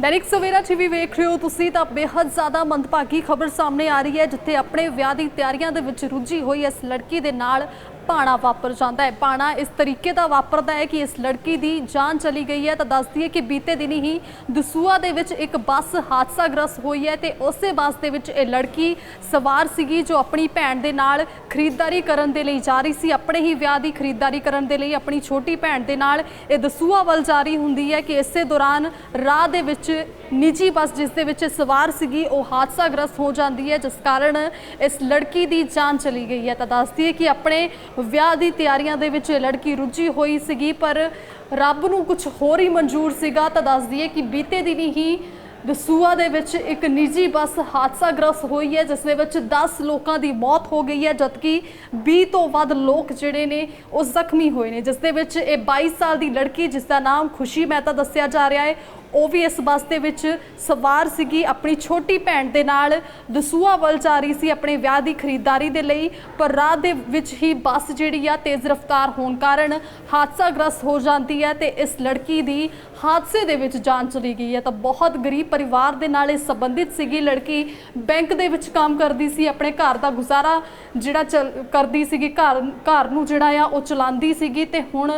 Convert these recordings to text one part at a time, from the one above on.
Dainik Savera TV ਵੇਖ ਰਹੇ ਹੋ ਤੁਸੀਂ ਤਾਂ ਬੇहद ਜ਼ਿਆਦਾ ਮੰਦਭਾਗੀ ਖਬਰ ਸਾਹਮਣੇ ਆ ਰਹੀ ਹੈ, ਜਿੱਥੇ ਆਪਣੇ ਵਿਆਹ ਦੀ ਤਿਆਰੀਆਂ ਦੇ ਵਿੱਚ ਰੁੱਝੀ ਹੋਈ ਇਸ ਲੜਕੀ ਦੇ ਨਾਲ ਪਾਣਾ ਵਾਪਰ ਜਾਂਦਾ ਹੈ। ਪਾਣਾ ਇਸ ਤਰੀਕੇ ਦਾ ਵਾਪਰਦਾ ਹੈ ਕਿ ਇਸ ਲੜਕੀ ਦੀ ਜਾਨ ਚਲੀ ਗਈ ਹੈ ਤਾਂ ਦੱਸਦੀ ਹੈ ਕਿ ਬੀਤੇ ਦਿਨੀ ਹੀ ਦਸੂਆ ਦੇ ਵਿੱਚ ਇੱਕ ਬੱਸ ਹਾਦਸਾਗ੍ਰਸਤ ਹੋਈ ਹੈ ਤੇ ਉਸੇ ਬੱਸ ਦੇ ਵਿੱਚ ਇਹ ਲੜਕੀ ਸਵਾਰ ਸੀਗੀ ਜੋ ਆਪਣੀ ਭੈਣ ਦੇ ਨਾਲ ਖਰੀਦਦਾਰੀ ਕਰਨ ਦੇ ਲਈ ਜਾ ਰਹੀ ਸੀ। ਆਪਣੇ ਹੀ ਵਿਆਹ ਦੀ ਖਰੀਦਦਾਰੀ ਕਰਨ ਦੇ ਲਈ ਆਪਣੀ ਛੋਟੀ ਭੈਣ ਦੇ ਨਾਲ ਇਹ ਦਸੂਆ ਵੱਲ ਜਾ ਰਹੀ ਹੁੰਦੀ ਹੈ ਕਿ ਇਸੇ ਦੌਰਾਨ ਰਾਹ ਦੇ ਵਿੱਚ ਨਿੱਜੀ ਬੱਸ ਜਿਸ ਦੇ ਵਿੱਚ ਸਵਾਰ ਸੀਗੀ, ਉਹ ਹਾਦਸਾਗ੍ਰਸਤ ਹੋ ਜਾਂਦੀ ਹੈ, ਜਿਸ ਕਾਰਨ ਇਸ ਲੜਕੀ ਦੀ ਜਾਨ ਚਲੀ ਗਈ ਹੈ। ਤਾਂ ਦੱਸਦੀ ਹੈ ਕਿ ਆਪਣੇ ਵਿਆਹ ਦੀ ਤਿਆਰੀਆਂ ਦੇ ਵਿੱਚ ਇਹ ਲੜਕੀ ਰੁੱਝੀ ਹੋਈ ਸੀਗੀ, ਪਰ ਰੱਬ ਨੂੰ ਕੁਝ ਹੋਰ ਹੀ ਮਨਜ਼ੂਰ ਸੀਗਾ। ਤਾਂ ਦੱਸਦੀ ਹੈ ਕਿ ਬੀਤੇ ਦਿਨੀ ਹੀ ਦਸੂਆ ਦੇ ਵਿੱਚ ਇੱਕ ਨਿੱਜੀ ਬੱਸ ਹਾਦਸਾਗ੍ਰਸਤ ਹੋਈ ਹੈ, ਜਿਸ ਦੇ ਵਿੱਚ 10 ਲੋਕਾਂ ਦੀ ਮੌਤ ਹੋ ਗਈ ਹੈ, ਜਦਕਿ 20 ਤੋਂ ਵੱਧ ਲੋਕ ਜਿਹੜੇ ਨੇ ਉਹ ਜ਼ਖਮੀ ਹੋਏ ਨੇ। ਜਿਸ ਦੇ ਵਿੱਚ ਇਹ 22 ਸਾਲ ਦੀ ਲੜਕੀ, ਜਿਸ ਦਾ ਨਾਮ ਖੁਸ਼ੀ ਮਹਿਤਾ ਦੱਸਿਆ ਜਾ ਰਿਹਾ ਹੈ ਉਹ ਵੀ ਇਸ ਬੱਸ ਦੇ ਵਿੱਚ ਸਵਾਰ ਸੀਗੀ, ਆਪਣੀ ਛੋਟੀ ਭੈਣ ਦੇ ਨਾਲ। ਦਸੂਆ ਵੱਲ ਜਾ ਰਹੀ ਸੀ ਆਪਣੇ ਵਿਆਹ ਦੀ ਖਰੀਦਦਾਰੀ ਦੇ ਲਈ, ਪਰ ਰਾਹ ਦੇ ਵਿੱਚ ਹੀ ਬੱਸ ਜਿਹੜੀ ਆ ਤੇਜ਼ ਰਫ਼ਤਾਰ ਹੋਣ ਕਾਰਨ ਹਾਦਸਾਗ੍ਰਸਤ ਹੋ ਜਾਂਦੀ ਹੈ ਤੇ ਇਸ ਲੜਕੀ ਦੀ ਹਾਦਸੇ ਦੇ ਵਿੱਚ ਜਾਨ ਚਲੀ ਗਈ ਹੈ। ਤਾਂ ਬਹੁਤ ਗਰੀਬ ਪਰਿਵਾਰ ਦੇ ਨਾਲ ਇਹ ਸੰਬੰਧਿਤ ਸੀਗੀ। ਲੜਕੀ ਬੈਂਕ ਦੇ ਵਿੱਚ ਕੰਮ ਕਰਦੀ ਸੀ, ਆਪਣੇ ਘਰ ਦਾ ਗੁਜ਼ਾਰਾ ਜਿਹੜਾ ਚੱਲ- ਕਰਦੀ ਸੀਗੀ, ਘਰ ਘਰ ਨੂੰ ਜਿਹੜਾ ਆ ਉਹ ਚਲਾਉਂਦੀ ਸੀਗੀ ਤੇ ਹੁਣ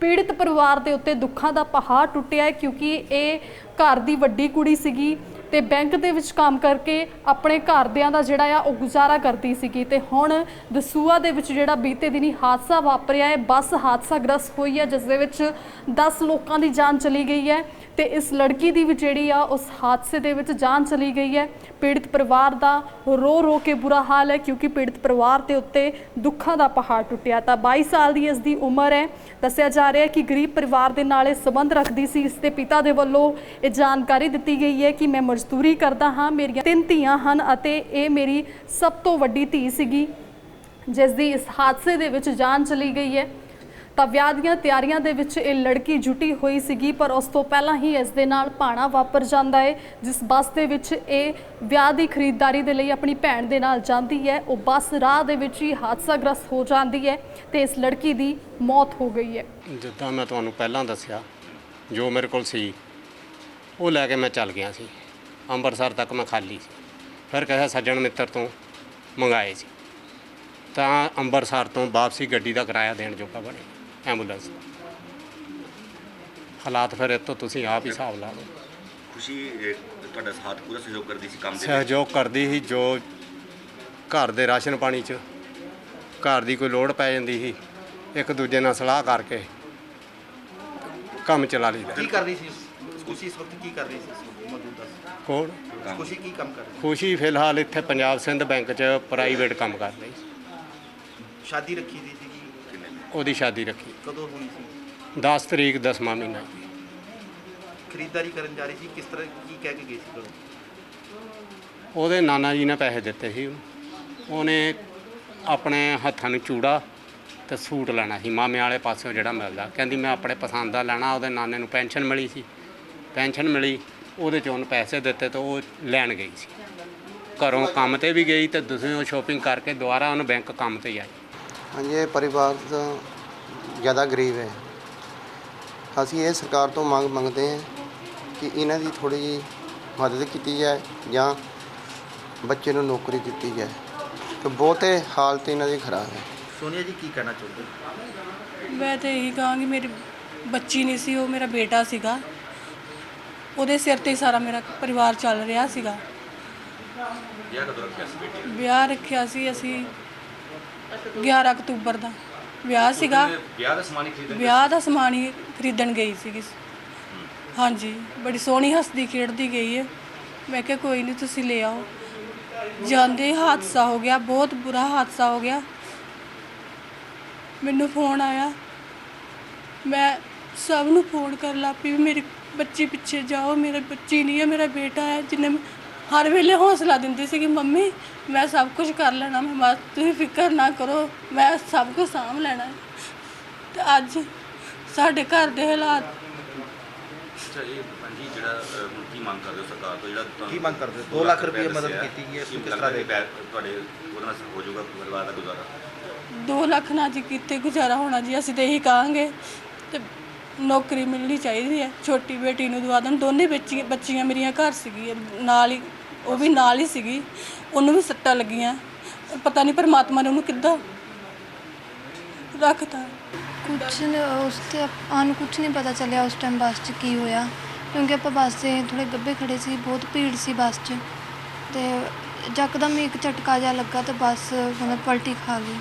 ਪੀੜਿਤ ਪਰਿਵਾਰ ਦੇ ਉੱਤੇ ਦੁੱਖਾਂ ਦਾ ਪਹਾੜ ਟੁੱਟਿਆ ਹੈ ਕਿਉਂਕਿ ਇਹ ਘਰ ਦੀ ਵੱਡੀ ਕੁੜੀ ਸੀਗੀ। ਤੇ ਬੈਂਕ ਦੇ ਵਿੱਚ ਕੰਮ ਕਰਕੇ ਆਪਣੇ ਘਰਦਿਆਂ ਦਾ ਜਿਹੜਾ ਆ, ਉਹ ਗੁਜ਼ਾਰਾ ਕਰਦੀ ਸੀਗੀ ਤੇ ਹੁਣ ਦਸੂਆ ਦੇ ਵਿੱਚ ਜਿਹੜਾ ਬੀਤੇ ਦਿਨੀ ਹਾਦਸਾ ਵਾਪਰਿਆ ਹੈ, ਬੱਸ ਹਾਦਸਾ ਗ੍ਰਸਤ ਹੋਈ ਹੈ, ਜਿਸ ਦੇ ਵਿੱਚ 10 ਲੋਕਾਂ ਦੀ ਜਾਨ ਚਲੀ ਗਈ ਹੈ ਤੇ ਇਸ ਲੜਕੀ ਦੀ ਵੀ ਜਿਹੜੀ ਆ, ਉਸ ਹਾਦਸੇ ਦੇ ਵਿੱਚ ਜਾਨ ਚਲੀ ਗਈ ਹੈ। ਪੀੜਤ ਪਰਿਵਾਰ ਦਾ ਰੋ ਰੋ ਕੇ ਬੁਰਾ ਹਾਲ ਹੈ, ਕਿਉਂਕਿ ਪੀੜਤ ਪਰਿਵਾਰ ਦੇ ਉੱਤੇ ਦੁੱਖਾਂ ਦਾ ਪਹਾੜ ਟੁੱਟਿਆ ਤਾਂ 22 ਸਾਲ ਦੀ ਇਸ ਦੀ ਉਮਰ ਹੈ। ਦੱਸਿਆ ਜਾ ਰਿਹਾ ਹੈ ਕਿ ਗਰੀਬ ਪਰਿਵਾਰ ਦੇ ਨਾਲ ਇਹ ਸੰਬੰਧ ਰੱਖਦੀ ਸੀ, ਇਸ ਦੇ ਪਿਤਾ ਦੇ ਵੱਲੋਂ ਇਹ ਜਾਣਕਾਰੀ ਦਿੱਤੀ ਗਈ ਹੈ ਕਿ ਮੈਂ ਮਜ਼ਦੂਰੀ ਕਰਦਾ ਹਾਂ, ਮੇਰੀਆਂ ਤਿੰਨ ਧੀਆਂ ਹਨ ਅਤੇ ਇਹ ਮੇਰੀ ਸਭ ਤੋਂ ਵੱਡੀ ਧੀ ਸੀਗੀ ਜਿਸ ਦੀ ਇਸ ਹਾਦਸੇ ਦੇ ਵਿੱਚ ਜਾਨ ਚਲੀ ਗਈ ਹੈ। ਤਾਂ ਵਿਆਹ ਦੀਆਂ ਤਿਆਰੀਆਂ ਦੇ ਵਿੱਚ ਇਹ ਲੜਕੀ ਜੁਟੀ ਹੋਈ ਸੀਗੀ, ਪਰ ਉਸ ਤੋਂ ਪਹਿਲਾਂ ਹੀ ਇਸ ਦੇ ਨਾਲ ਭਾਣਾ ਵਾਪਰ ਜਾਂਦਾ ਹੈ, ਜਿਸ ਬੱਸ ਦੇ ਵਿੱਚ ਇਹ ਵਿਆਹ ਦੀ ਖਰੀਦਦਾਰੀ ਦੇ ਲਈ ਆਪਣੀ ਭੈਣ ਦੇ ਨਾਲ ਜਾਂਦੀ ਹੈ। ਉਹ ਬੱਸ ਰਾਹ ਦੇ ਵਿੱਚ ਹੀ ਹਾਦਸਾਗ੍ਰਸਤ ਹੋ ਜਾਂਦੀ ਹੈ ਤੇ ਇਸ ਲੜਕੀ ਦੀ ਮੌਤ ਹੋ ਗਈ ਹੈ। ਜਿੱਦਾਂ ਮੈਂ ਤੁਹਾਨੂੰ ਪਹਿਲਾਂ ਦੱਸਿਆ, ਜੋ ਮੇਰੇ ਕੋਲ ਸੀ, ਉਹ ਲੈ ਕੇ ਮੈਂ ਚੱਲ ਗਿਆ ਸੀ। ਅੰਮ੍ਰਿਤਸਰ ਤੱਕ ਮੈਂ ਖਾਲੀ ਸੀ। ਫਿਰ ਕਿਸੇ ਸੱਜਣ ਮਿੱਤਰ ਤੋਂ ਮੰਗਾਏ ਸੀ। ਤਾਂ ਅੰਮ੍ਰਿਤਸਰ ਤੋਂ ਵਾਪਸੀ ਗੱਡੀ ਦਾ ਕਿਰਾਇਆ ਦੇਣ ਜੋਗਾ ਬਣੇ ਐਂਬੂਲੈਂਸ ਦਾ। ਹਾਲਾਤ ਫਿਰ ਇਹ ਤੋਂ ਤੁਸੀਂ ਆਪ ਹੀ ਹਿਸਾਬ ਲਾ ਲਓ। ਖੁਸ਼ੀ ਤੁਹਾਡਾ ਸਾਥ ਪੂਰਾ ਸਹਿਯੋਗ ਕਰਦੀ ਸੀ ਕੰਮ ਦੇ ਸਹਿਯੋਗ ਕਰਦੀ ਸੀ ਜੋ ਘਰ ਦੇ ਰਾਸ਼ਨ ਪਾਣੀ 'ਚ ਘਰ ਦੀ ਕੋਈ ਲੋੜ ਪੈ ਜਾਂਦੀ ਸੀ ਇੱਕ ਦੂਜੇ ਨਾਲ ਸਲਾਹ ਕਰਕੇ ਕੰਮ ਚਲਾ ਲਈਦਾ। ਕੀ ਕਰ ਰਹੀ ਸੀ? ਖੁਸ਼ੀ ਇਸ ਵਕਤ ਕੀ ਕਰ ਰਹੀ ਸੀ? ਮੌਜੂਦਾ ਕੋਣ? ਖੁਸ਼ੀ ਕੀ ਕੰਮ ਕਰ ਰਹੀ ਖੁਸ਼ੀ ਫਿਲਹਾਲ ਇੱਥੇ ਪੰਜਾਬ ਸਿੰਧ ਬੈਂਕ 'ਚ ਪ੍ਰਾਈਵੇਟ ਕੰਮ ਕਰ ਰਹੀ ਸੀ। ਸੀ ਸ਼ਾਦੀ ਰੱਖੀ ਦੀ ਸੀਗੀ? ਉਹਦੀ ਸ਼ਾਦੀ ਰੱਖੀ। ਕਦੋਂ ਹੋਣੀ ਸੀ? 10 ਤਰੀਕ 10ਵਾਂ ਮਹੀਨਾ। ਜੀ ਖਰੀਦਦਾਰੀ ਕਰਨ ਜਾ ਰਹੀ ਸੀ? ਕਿਸ ਤਰ੍ਹਾਂ ਕੀ ਕਹਿ ਕੇ ਗਈ ਸੀ ਘਰੋਂ? ਉਹਦੇ ਨਾਨਾ ਜੀ ਨੇ ਪੈਸੇ ਦਿੱਤੇ ਸੀ। ਉਹਨੂੰ। ਉਹਨੇ ਆਪਣੇ ਹੱਥਾਂ ਨੂੰ ਚੂੜਾ ਤੇ ਸੂਟ ਲੈਣਾ ਸੀ। ਮਾਮੇ ਵਾਲੇ ਪਾਸਿਓਂ ਜਿਹੜਾ ਮਿਲਦਾ। ਕਹਿੰਦੀ ਮੈਂ ਆਪਣੇ ਪਸੰਦ ਦਾ ਲੈਣਾ। ਉਹਦੇ ਨਾਨੇ ਨੂੰ ਪੈਨਸ਼ਨ ਮਿਲੀ ਸੀ। ਪੈਨਸ਼ਨ ਮਿਲੀ ਉਹਦੇ 'ਚ ਉਹਨੂੰ ਪੈਸੇ ਦਿੱਤੇ ਤੇ ਉਹ ਲੈਣ ਗਈ ਸੀ। ਘਰੋਂ ਕੰਮ ਤੇ ਵੀ ਗਈ ਤੇ ਦੂਸਰੀ ਉਹ ਸ਼ੋਪਿੰਗ ਕਰਕੇ ਦੁਬਾਰਾ ਉਹਨੂੰ ਬੈਂਕ ਕੰਮ ਤੇ ਆਈ। ਹਾਂਜੀ ਇਹ ਪਰਿਵਾਰ ਦਾ ਜ਼ਿਆਦਾ ਗਰੀਬ ਹੈ। ਅਸੀਂ ਇਹ ਸਰਕਾਰ ਤੋਂ ਮੰਗ ਮੰਗਦੇ ਹਾਂ ਕਿ ਇਹਨਾਂ ਦੀ ਥੋੜੀ ਜਿਹੀ ਮਦਦ ਕੀਤੀ ਜਾਏ ਜਾਂ ਬੱਚੇ ਨੂੰ ਨੌਕਰੀ ਦਿੱਤੀ ਜਾਏ। ਕਿ ਬਹੁਤੇ ਹਾਲਤ ਇਹਨਾਂ ਦੀ ਖਰਾਬ ਹੈ। ਸੋਨੀਆ ਜੀ ਕੀ ਕਹਿਣਾ ਚਾਹੁੰਦੇ? ਮੈਂ ਤਾਂ ਇਹੀ ਕਹਾਂਗੀ ਮੇਰੀ ਬੱਚੀ ਨਹੀਂ ਸੀ ਉਹ ਮੇਰਾ ਬੇਟਾ ਸੀਗਾ। ਉਹਦੇ ਸਿਰ ਤੇ ਹੀ ਸਾਰਾ ਮੇਰਾ ਪਰਿਵਾਰ ਚੱਲ ਰਿਹਾ ਸੀਗਾ। ਵਿਆਹ ਕਦੋਂ ਰੱਖਿਆ ਸੀ ਬੇਟੀ ਵਿਆਹ ਰੱਖਿਆ ਸੀ ਅਸੀਂ 11 ਅਕਤੂਬਰ ਦਾ। ਵਿਆਹ ਸੀਗਾ। ਵਿਆਹ ਦਾ ਸਮਾਨ ਖਰੀਦਣ ਵਿਆਹ ਦਾ ਸਮਾਨ ਹੀ ਖਰੀਦਣ ਗਈ ਸੀਗੀ। ਹਾਂਜੀ ਬੜੀ ਸੋਹਣੀ ਹੱਸਦੀ ਖੇਡਦੀ ਗਈ ਹੈ ਮੈਂ ਕਿਹਾ ਕੋਈ ਨਹੀਂ ਤੁਸੀਂ ਲੈ ਆਓ। ਜਾਂਦੇ ਹੀ ਹਾਦਸਾ ਹੋ ਗਿਆ ਬਹੁਤ ਬੁਰਾ ਹਾਦਸਾ ਹੋ ਗਿਆ। ਮੈਨੂੰ ਫੋਨ ਆਇਆ। ਮੈਂ ਸਭ ਨੂੰ ਫੋਨ ਕਰ ਲੱਗ ਪਈ ਵੀ ਮੇਰੀ ਬੱਚੀ ਪਿੱਛੇ ਜਾਓ ਮੇਰਾ ਬੱਚੀ ਨਹੀਂ ਹੈ ਮੇਰਾ ਬੇਟਾ ਹੈ ਜਿਹਨੇ ਮੈਂ ਹਰ ਵੇਲੇ ਹੌਸਲਾ ਦਿੰਦੀ ਸੀ ਕਿ ਮੰਮੀ ਮੈਂ ਸਭ ਕੁਝ ਕਰ ਲੈਣਾ ਮੈਂ ਬਸ ਤੁਸੀਂ ਫਿਕਰ ਨਾ ਕਰੋ ਮੈਂ ਸਭ ਕੁਝ ਸਾਂਭ ਲੈਣਾ ਹੈ। ਤੇ ਅੱਜ ਸਾਡੇ ਘਰ ਦੇ ਹਾਲਾਤ ਅੱਛਾ ਇਹ ਹਾਂਜੀ ਜਿਹੜਾ ਅਹ, ਹੁਣ ਕੀ ਮੰਗ ਕਰਦੇ ਹੋ ਸਰਕਾਰ ਤੋਂ? ਜਿਹੜਾ ਤੁਹਾਨੂੰ ਕੀ ਮੰਗ ਕਰਦੇ ਹੋ? ਦੋ ਦੋ ਲੱਖ ਰੁਪਏ ਦੱਸਿਆ ਮਦਦ ਹੈ, ਕੀਤੀ ਗਈ ਹੈ, ਇਸ ਨੂੰ ਕੀ ਕਿਸ ਤਰ੍ਹਾਂ ਲੱਗਦਾ ਕਿ ਤੁਹਾਡੇ ਉਹਦੇ ਨਾਲ ਹੋ ਜਾਊਗਾ ਪਰਿਵਾਰ ਦਾ ਗੁਜ਼ਾਰਾ? 2 ਲੱਖ ਨਾਲ ਜੀ ਕਿਤੇ ਗੁਜ਼ਾਰਾ ਹੋਣਾ ਜੀ? ਅਸੀਂ ਤੇ ਇਹੀ ਕਹਾਂਗੇ। ਤੇ ਨੌਕਰੀ ਮਿਲਣੀ ਚਾਹੀਦੀ ਹੈ। ਛੋਟੀ ਬੇਟੀ ਨੂੰ ਦਵਾ ਦੇਣ। ਦੋਨੇ ਬੱਚੀਆਂ ਬੱਚੀਆਂ ਮੇਰੀਆਂ ਘਰ ਸੀਗੀ। ਨਾਲ ਹੀ ਉਹ ਵੀ ਨਾਲ ਹੀ ਸੀਗੀ। ਉਹਨੂੰ ਵੀ ਸੱਟਾਂ ਲੱਗੀਆਂ। ਪਤਾ ਨਹੀਂ ਪਰਮਾਤਮਾ ਨੇ ਉਹਨੂੰ ਕਿੱਦਾਂ ਰੱਖਤਾ। ਕੁਛ ਨ- ਉਸ ਤੇ ਆਨੂੰ ਕੁਛ ਨਹੀਂ ਪਤਾ ਚੱਲਿਆ ਉਸ ਟਾਈਮ ਬੱਸ 'ਚ ਕੀ ਹੋਇਆ। ਕਿਉਂਕਿ ਆਪਾਂ ਬੱਸ 'ਤੇ ਥੋੜੇ ਗੱਭੇ ਖੜੇ ਸੀ। ਬਹੁਤ ਭੀੜ ਸੀ ਬੱਸ 'ਚ। ਤੇ ਯਕਦਮ ਹੀ ਇੱਕ ਝਟਕਾ ਜਿਹਾ ਲੱਗਾ ਤੇ ਬੱਸ ਮਤਲਬ ਪਲਟੀ ਖਾ ਗਈ।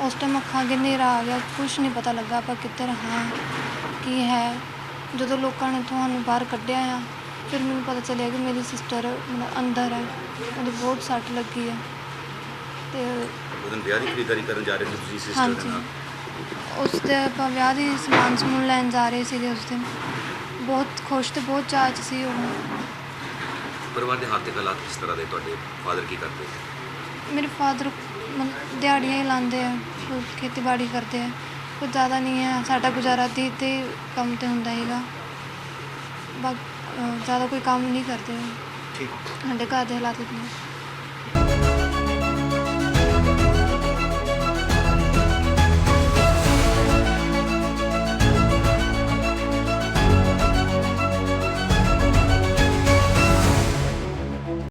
ਉਸ ਟਾਈਮ ਅੱਖਾਂ ਅੱਗੇ ਹਨੇਰਾ ਆ ਗਿਆ। ਕੁਛ ਨਹੀਂ ਪਤਾ ਲੱਗਾ ਆਪਾਂ ਕਿੱਧਰ ਹਾਂ। ਕੀ ਹੈ? ਜਦੋਂ ਲੋਕਾਂ ਨੇ ਤੁਹਾਨੂੰ ਬਾਹਰ ਕੱਢਿਆ ਆ ਫਿਰ ਮੈਨੂੰ ਪਤਾ ਚੱਲਿਆ ਕਿ ਮੇਰੀ ਸਿਸਟਰ ਅੰਦਰ ਹੈ। ਉਹਦੇ ਬਹੁਤ ਸੱਟ ਲੱਗੀ ਹੈ ਤੇ ਉਹ ਦਿਨ ਵਿਆਹ ਦੀ ਖਰੀਦਦਾਰੀ ਕਰਨ ਜਾ ਰਹੇ ਸੀ ਤੁਸੀਂ ਸਿਸਟਰ ਦੇ ਹਾਂਜੀ। ਨਾਲ? ਉਸ ਤੇ ਆਪਾਂ ਵਿਆਹ ਦੀ ਸਮਾਨ ਸਮੂਨ ਲੈਣ ਜਾ ਰਹੇ ਸੀਗੇ ਉਸ ਦਿਨ। ਬਹੁਤ ਖੁਸ਼ ਤੇ ਬਹੁਤ ਚਾਅ 'ਚ ਸੀ ਉਹ। ਪਰਿਵਾਰ ਦੇ ਹਾਲਾਤ ਹਾਲਾਤ ਕਿਸ ਤਰ੍ਹਾਂ ਦੇ ਤੁਹਾਡੇ? ਫਾਦਰ ਕੀ ਕਰਦੇ? ਮੇਰੇ ਫਾਦਰ ਦਿਹਾੜੀਆਂ ਹੀ ਲਾਉਂਦੇ ਆ ਖੇਤੀਬਾੜੀ ਕਰਦੇ ਆ। ਕੁਝ ਜ਼ਿਆਦਾ ਨਹੀਂ ਹੈ ਸਾਡਾ ਗੁਜ਼ਾਰਾ ਦੀ ਤੇ ਕੰਮ ਤੇ ਹੁੰਦਾ ਹੈਗਾ। ਬਾਕੀ ਜ਼ਿਆਦਾ ਕੋਈ ਕੰਮ ਨਹੀਂ ਕਰਦੇ। ਠੀਕ। ਸਾਡੇ ਘਰ ਦੇ ਹਾਲਾਤ ਇਤਨੇ